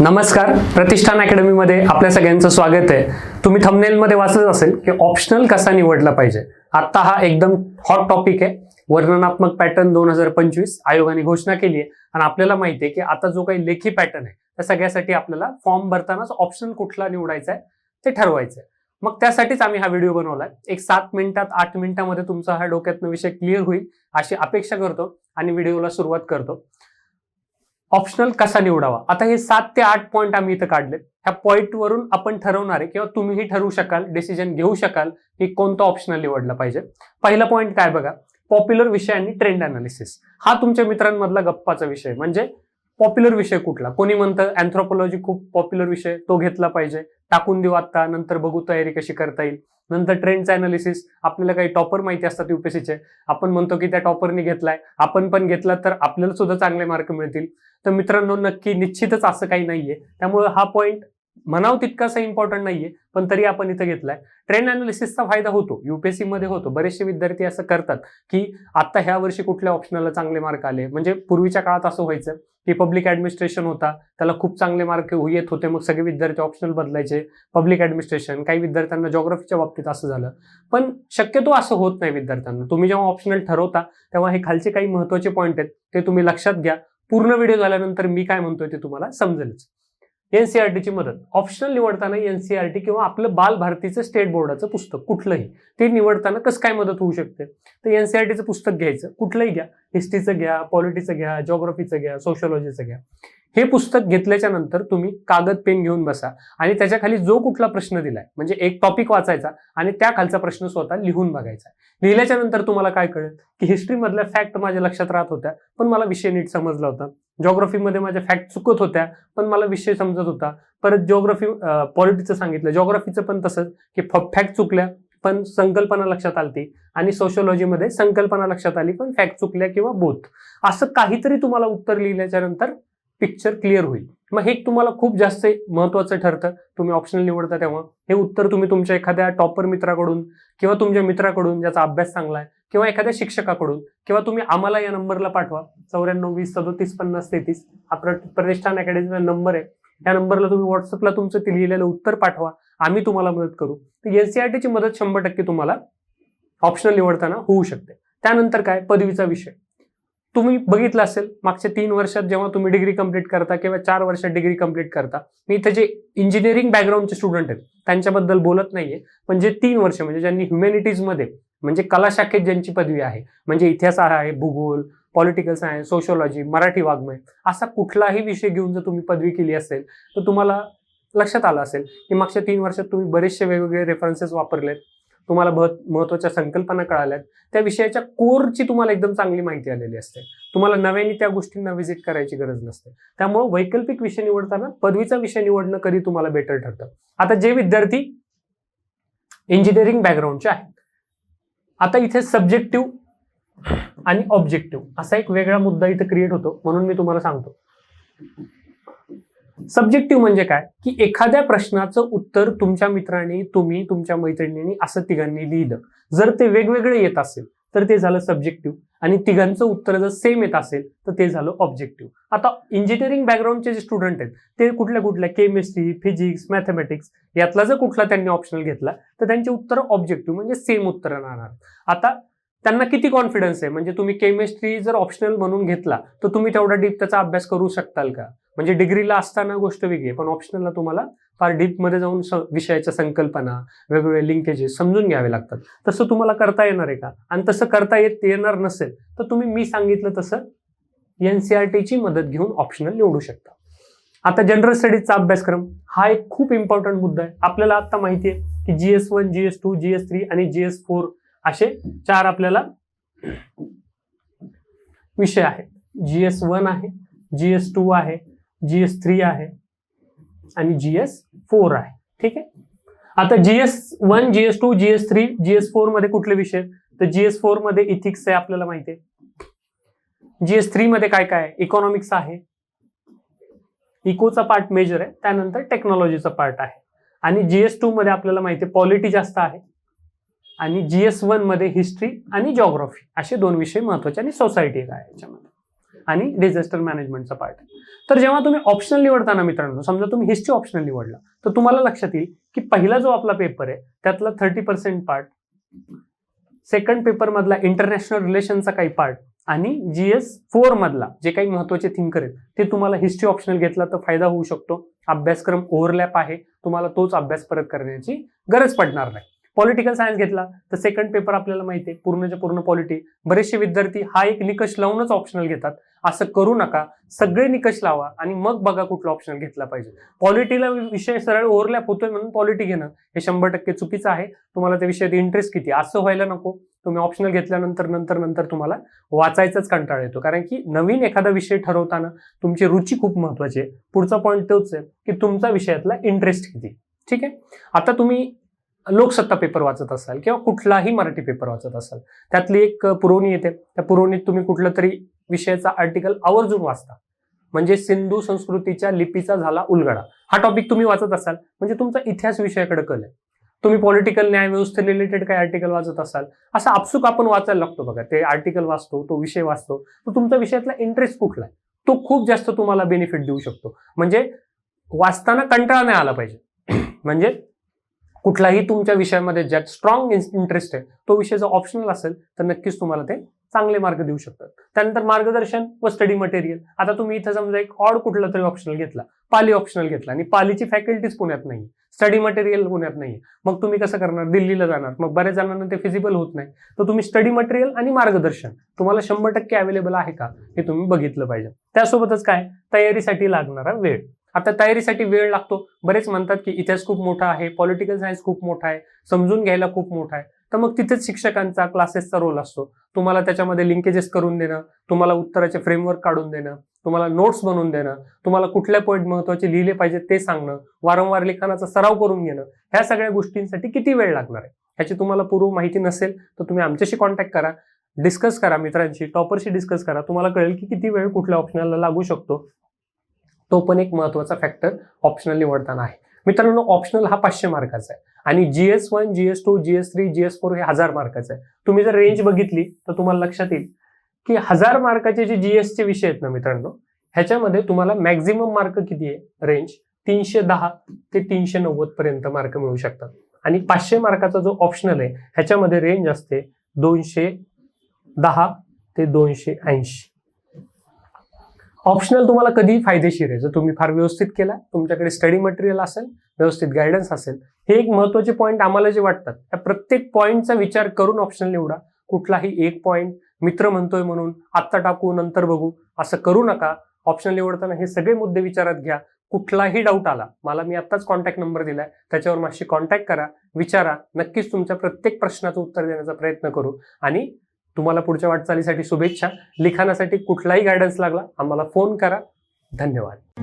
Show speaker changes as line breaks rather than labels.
नमस्कार प्रतिष्ठान अकॅडमीमध्ये आपल्या सगळ्यांचं स्वागत आहे. तुम्ही थंबनेलमध्ये वाचत असेल की ऑप्शनल कसा निवडला पाहिजे? आता हा एकदम हॉट टॉपिक आहे. वर्णनात्मक पॅटर्न दोन हजार पंचवीस आयोगाने घोषणा केली आहे. आणि आपल्याला माहिती आहे की आता जो काही लेखी पॅटर्न आहे त्या सगळ्यासाठी आपल्याला फॉर्म भरतानाच ऑप्शन कुठला निवडायचा आहे ते ठरवायचं आहे. मग त्यासाठीच आम्ही हा व्हिडिओ बनवलाय. एक सात मिनिटात आठ मिनिटामध्ये तुमचा हा डोक्यातनं विषय क्लिअर होईल अशी अपेक्षा करतो आणि व्हिडिओला सुरुवात करतो. ऑप्शनल कसा निवडावा? आता हे सात ते आठ पॉईंट आम्ही इथं काढले ह्या पॉईंटवरून आपण ठरवणार आहे किंवा तुम्हीही ठरवू शकाल डिसिजन घेऊ शकाल की कोणता ऑप्शनल निवडला पाहिजे. पहिला पॉईंट काय बघा? पॉप्युलर विषय आणि ट्रेंड अनालिसिस हा तुमच्या मित्रांमधला गप्पाचा विषय म्हणजे पॉप्युलर विषय कुठला? कोणी म्हणतं अँथ्रोपॉलॉजी खूप पॉप्युलर विषय तो घेतला पाहिजे. टाकून देऊ आता नंतर बघू तयारी कशी करता येईल. नंतर ट्रेंडचं अनालिसिस आपल्याला काही टॉपर माहिती असतात युपीएससीचे आपण म्हणतो की त्या टॉपरने घेतलाय. आपण पण घेतला तर आपल्याला सुद्धा चांगले मार्क मिळतील. तर मित्रांनो नक्की निश्चितच असं काही नाहीये. त्यामुळे हा पॉईंट म्हणाव तितकासा इम्पॉर्टंट नाहीये पण तरी आपण इथं घेतलाय. ट्रेंड अनालिसिसचा फायदा होतो. युपीएससी मध्ये होतो. बरेचसे विद्यार्थी असं करतात की आता ह्या वर्षी कुठल्या ऑप्शनला चांगले मार्क आले? म्हणजे पूर्वीच्या काळात असं व्हायचं की पब्लिक ऍडमिनिस्ट्रेशन होता त्याला खूप चांगले मार्क येत होते मग सगळे विद्यार्थी ऑप्शनल बदलायचे पब्लिक ऍडमिनिस्ट्रेशन काही विद्यार्थ्यांना जॉग्रफीच्या बाबतीत असं झालं. पण शक्यतो असं होत नाही विद्यार्थ्यांना. तुम्ही जेव्हा ऑप्शनल ठरवता तेव्हा हे खालचे काही महत्त्वाचे पॉईंट आहेत ते तुम्ही लक्षात घ्या. पूर्ण व्हिडिओ झाल्यानंतर मी काय म्हणतोय ते तुम्हाला समजेलच. एनसीआरटीची मदत. ऑप्शनल निवडताना एनसीआरटी किंवा आपलं बाल भारतीचं स्टेट बोर्डाचं पुस्तक कुठलंही ते निवडताना कसं काय मदत होऊ शकते? तर एनसीआरटीचं पुस्तक घ्यायचं कुठलंही घ्या. हिस्ट्रीचं घ्या पॉलिटीचं घ्या जॉग्रफीचं घ्या सोशोलॉजीचं घ्या. हे पुस्तक घेतल्याच्या नंतर तुम्ही कागद पेन घेऊन बसा आणि त्याच्याखाली जो कुठला प्रश्न दिलाय म्हणजे एक टॉपिक वाचायचा आणि त्या खालचा प्रश्न स्वतः लिहून बघायचा. लिहिल्याच्या नंतर तुम्हाला काय कळेल? की हिस्ट्रीमधल्या फॅक्ट माझ्या लक्षात राहत होत्या पण मला विषय नीट समजला होता. जॉग्रफीमध्ये माझ्या फॅक्ट चुकत होत्या पण मला विषय समजत होता. परत जॉग्रफी पॉलिटीचं सांगितलं. जॉग्रफीचं पण तसंच की फॅक्ट चुकल्या पण संकल्पना लक्षात आली आणि सोशोलॉजीमध्ये संकल्पना लक्षात आली पण फॅक्ट चुकल्या किंवा बोथ असं काहीतरी तुम्हाला उत्तर लिहिल्याच्या नंतर पिक्चर क्लिअर होईल. मग हे तुम्हाला खूप जास्त महत्वाचं ठरतं. तुम्ही ऑप्शनल निवडता तेव्हा. हे उत्तर तुम्ही तुमच्या एखाद्या टॉपर मित्राकडून किंवा तुमच्या मित्राकडून ज्याचा अभ्यास चांगला आहे किंवा एखाद्या शिक्षकाकडून किंवा तुम्ही आम्हाला या नंबरला पाठवा. चौऱ्याण्णव वीस सदोतीस पन्नास तेहतीस. हा प्रतिष्ठान अकॅडमीचा नंबर आहे. या नंबरला तुम्ही व्हॉट्सअपला तुमचं ते लिहिलेलं उत्तर पाठवा. आम्ही तुम्हाला मदत करू. तर एनसीआरटीची मदत शंभर टक्के तुम्हाला ऑप्शनल निवडताना होऊ शकते. त्यानंतर काय? पदवीचा विषय. तुम्ही बघितलं असेल मागच्या तीन वर्षात जेव्हा तुम्ही डिग्री कंप्लीट करता किंवा चार वर्षात डिग्री कंप्लीट करता मी इथे जे इंजिनिअरिंग बॅकग्राऊंडचे स्टुडंट आहेत त्यांच्याबद्दल बोलत नाहीये. पण जे तीन वर्ष म्हणजे ज्यांनी ह्युमॅनिटीजमध्ये म्हणजे कला शाखेत ज्यांची पदवी आहे म्हणजे इतिहास आहे भूगोल पॉलिटिकल सायन्स सोशोलॉजी मराठी वाङ्मय असा कुठलाही विषय घेऊन जर तुम्ही पदवी केली असेल तर तुम्हाला लक्षात आलं असेल की मागच्या तीन वर्षात तुम्ही बरेचसे वेगवेगळे रेफरन्सेस वापरलेत. तुम्हाला बहुत महत्त्वाच्या संकल्पना कळाल्यात. त्या विषयाच्या कोरची तुम्हाला एकदम चांगली माहिती आलेली असते. तुम्हाला नव्याने त्या गोष्टींना व्हिजिट करायची गरज नसते. त्यामुळे वैकल्पिक विषय निवडताना पदवीचा विषय निवडणं कधी तुम्हाला बेटर ठरतं. आता जे विद्यार्थी इंजिनिअरिंग बॅकग्राऊंडचे आहेत. आता इथे सब्जेक्टिव्ह आणि ऑब्जेक्टिव्ह असा एक वेगळा मुद्दा इथं क्रिएट होतो म्हणून मी तुम्हाला सांगतो. सब्जेक्टिव्ह म्हणजे काय? की एखाद्या प्रश्नाचं उत्तर तुमच्या मित्रांनी तुम्ही तुमच्या मैत्रिणींनी असं तिघांनी लिहिलं. जर ते वेगवेगळे येत असेल तर ते झालं सब्जेक्टिव्ह आणि तिघांचं उत्तर जर सेम येत असेल तर ते झालं ऑब्जेक्टिव्ह आता इंजिनिअरिंग बॅकग्राऊंडचे जे स्टुडंट आहेत ते कुठल्या कुठल्या? केमिस्ट्री फिजिक्स मॅथमॅटिक्स यातला जर कुठला त्यांनी ऑप्शनल घेतला तर त्यांचे उत्तर ऑब्जेक्टिव्ह म्हणजे सेम उत्तर राहणार. आता त्यांना किती कॉन्फिडन्स आहे? म्हणजे तुम्ही केमिस्ट्री जर ऑप्शनल म्हणून घेतला तर तुम्ही तेवढा डीप त्याचा अभ्यास करू शकताल का? म्हणजे डिग्रीला असताना गोष्ट वेगळी आहे पण ऑप्शनलला तुम्हाला फार डीपमध्ये जाऊन विषयाच्या संकल्पना वेगवेगळे लिंकेजेस समजून घ्यावे लागतात. तसं तुम्हाला करता येणार आहे का? आणि तसं करता येत येणार नसेल तर तुम्ही मी सांगितलं तसं एनसीआरटीची मदत घेऊन ऑप्शनल निवडू शकता. आता जनरल स्टडीजचा अभ्यासक्रम हा एक खूप इम्पॉर्टंट मुद्दा आहे. आपल्याला आता माहिती आहे की GS one GS two GS three आणि जीएस फोर असे चार आपल्याला विषय आहेत जीएस वन आहे जीएस टू आहे जीएस थ्री आहे आणि जीएस फोर आहे ठीक आहे आता GS one GS two GS three GS फोरमध्ये कुठले विषय तर तर जीएस फोरमध्ये इथिक्स आहे आपल्याला माहिती आहे जीएस थ्री मध्ये काय काय आहे इकॉनॉमिक्स आहे इकोचा पार्ट मेजर आहे त्यानंतर टेक्नॉलॉजीचा पार्ट आहे आणि जीएस टू मध्ये आपल्याला माहिती आहे पॉलिटी जास्त आहे आणि जीएस वनमध्ये हिस्ट्री आणि जॉग्रफी असे दोन विषय महत्त्वाचे आणि सोसायटी आहे याच्यामध्ये. आणि डिझास्टर मॅनेजमेंटचा पार्ट तर जेव्हा तुम्ही ऑप्शनल निवडताना मित्रांनो समजा तुम्ही हिस्ट्री ऑप्शनल निवडला तर तुम्हाला लक्षात येईल की पहिला जो आपला पेपर आहे त्यातला thirty percent part second paper मधला इंटरनॅशनल रिलेशनचा काही पार्ट आणि जीएस फोर मधला जे काही महत्त्वाचे थिंकर आहेत ते तुम्हाला हिस्ट्री ऑप्शनल घेतला तर फायदा होऊ शकतो. अभ्यासक्रम ओव्हरलॅप आहे तुम्हाला तोच अभ्यास परत करण्याची गरज पडणार नाही. पॉलिटिकल सायन्स घेतला तर सेकंड पेपर आपल्याला माहिती आहे पूर्णच्या पूर्ण पॉलिटी बरेचसे विद्यार्थी हा एक निकष लावूनच ऑप्शनल घेतात. असं करू नका सगळे निकष लावा आणि मग बघा कुठला ऑप्शनल घेतला पाहिजे. पॉलिटीला विषय सरळ ओव्हरलॅप होतोय म्हणून पॉलिटी घेणं हे शंभर टक्के चुकीचं आहे. तुम्हाला त्या विषयात इंटरेस्ट किती असं व्हायला नको. तुम्ही ऑप्शनल घेतल्यानंतर नंतर नंतर तुम्हाला वाचायचाच कंटाळा येतो. कारण की नवीन एखादा विषय ठरवताना तुमची रुची खूप महत्वाची आहे. पुढचा पॉईंट तोच आहे की तुमचा विषयातला इंटरेस्ट किती ठीक आहे? आता तुम्ही लोकसत्ता पेपर वाचत असाल किंवा कुठलाही मराठी पेपर वाचत असाल त्यातली एक पुरवणी येते. त्या पुरवणीत तुम्ही कुठलं तरी विषयाचा आर्टिकल आवर्जून वाचता. म्हणजे सिंधू संस्कृतीच्या लिपीचा झाला उलगडा. हा टॉपिक तुम्ही वाचत असाल म्हणजे तुमचा इतिहास विषयाकडे कल आहे. तुम्ही पॉलिटिकल न्याय व्यवस्थे रिलेटेड काही आर्टिकल वाचत असाल असं आपसुक आपण वाचायला लागतो बघा. ते आर्टिकल वाचतो तो विषय वाचतो तो तुमचा विषयातला इंटरेस्ट कुठला आहे? तो खूप जास्त तुम्हाला बेनिफिट देऊ शकतो. म्हणजे वाचताना कंटाळा नाही आला पाहिजे. म्हणजे कुठलाही तुमच्या विषयामध्ये ज्यात स्ट्रॉंग इंटरेस्ट आहे तो विषय जर ऑप्शनल असेल तर नक्कीच तुम्हाला ते चांगले मार्क देऊ शकतात. त्यानंतर मार्गदर्शन व स्टडी मटेरियल आता तुम्ही इथं समजा एक ऑड कुठला तरी ऑप्शनल घेतला पाली ऑप्शनल घेतला आणि पालीची फॅकल्टीज पुण्यात नाही स्टडी मटेरियल पुण्यात नाही. मग तुम्ही कसं करणार? दिल्लीला जाणार. मग बऱ्याच जणांना ते फिजिबल होत नाही. तर तुम्ही स्टडी मटेरियल आणि मार्गदर्शन तुम्हाला शंभर टक्के अवेलेबल आहे का? हे तुम्ही बघितलं पाहिजे. त्यासोबतच काय? तयारीसाठी लागणारा वेळ. आता तयारीसाठी वेळ लागतो. बरेच म्हणतात की इतिहास खूप मोठा आहे पॉलिटिकल सायन्स खूप मोठा आहे समजून घ्यायला खूप मोठा आहे. तर मग तिथेच शिक्षकांचा क्लासेसचा रोल असतो. तुम्हाला त्याच्यामध्ये लिंकेजेस करून देणं तुम्हाला उत्तराचे फ्रेमवर्क काढून देणं तुम्हाला नोट्स बनवून देणं तुम्हाला कुठल्या पॉईंट महत्त्वाचे लिहिले पाहिजे ते सांगणं वारंवार लिखाणाचा सराव करून घेणं ह्या सगळ्या गोष्टींसाठी किती वेळ लागणार आहे? ह्याची तुम्हाला पूर्व माहिती नसेल तर तुम्ही आमच्याशी कॉन्टॅक्ट करा डिस्कस करा मित्रांशी टॉपरशी डिस्कस करा. तुम्हाला कळेल की किती वेळ कुठल्या ऑप्शनला लागू शकतो. तो पण एक महत्त्वाचा फॅक्टर ऑप्शनल निवडताना आहे. मित्रांनो ऑप्शनल हा पाचशे मार्काचा आहे. आणि GS one GS two GS three GS four हे हजार मार्काचं आहे. तुम्ही जर रेंज बघितली तर तुम्हाला लक्षात येईल की हजार मार्काचे जे जीएसचे विषय आहेत ना मित्रांनो ह्याच्यामध्ये तुम्हाला मॅक्झिमम मार्क किती आहे? रेंज तीनशे दहा ते तीनशे नव्वद पर्यंत मार्क मिळू शकतात. आणि पाचशे मार्काचा जो ऑप्शनल आहे ह्याच्यामध्ये रेंज असते दोनशे दहा ते दोनशे ऐंशी. ऑप्शनल तुम्हाला कधीही फायदेशीर आहे. जर तुम्ही फार व्यवस्थित केला तुमच्याकडे स्टडी मटेरियल असेल व्यवस्थित गायडन्स असेल हे एक महत्त्वाचे पॉईंट आम्हाला जे वाटतात त्या प्रत्येक पॉईंटचा विचार करून ऑप्शनल निवडा. कुठलाही एक पॉईंट मित्र म्हणतोय म्हणून आत्ता टाकू नंतर बघू असं करू नका. ऑप्शनल निवडताना हे सगळे मुद्दे विचारात घ्या. कुठलाही डाऊट आला मला मी आत्ताच कॉन्टॅक्ट नंबर दिलाय त्याच्यावर माझी कॉन्टॅक्ट करा विचारा. नक्कीच तुमच्या प्रत्येक प्रश्नाचं उत्तर देण्याचा प्रयत्न करू. आणि तुम्हाला पुढच्या वाटचालीसाठी शुभेच्छा. लिखाणासाठी कुठलाही गायडन्स लागला आम्हाला फोन करा. धन्यवाद.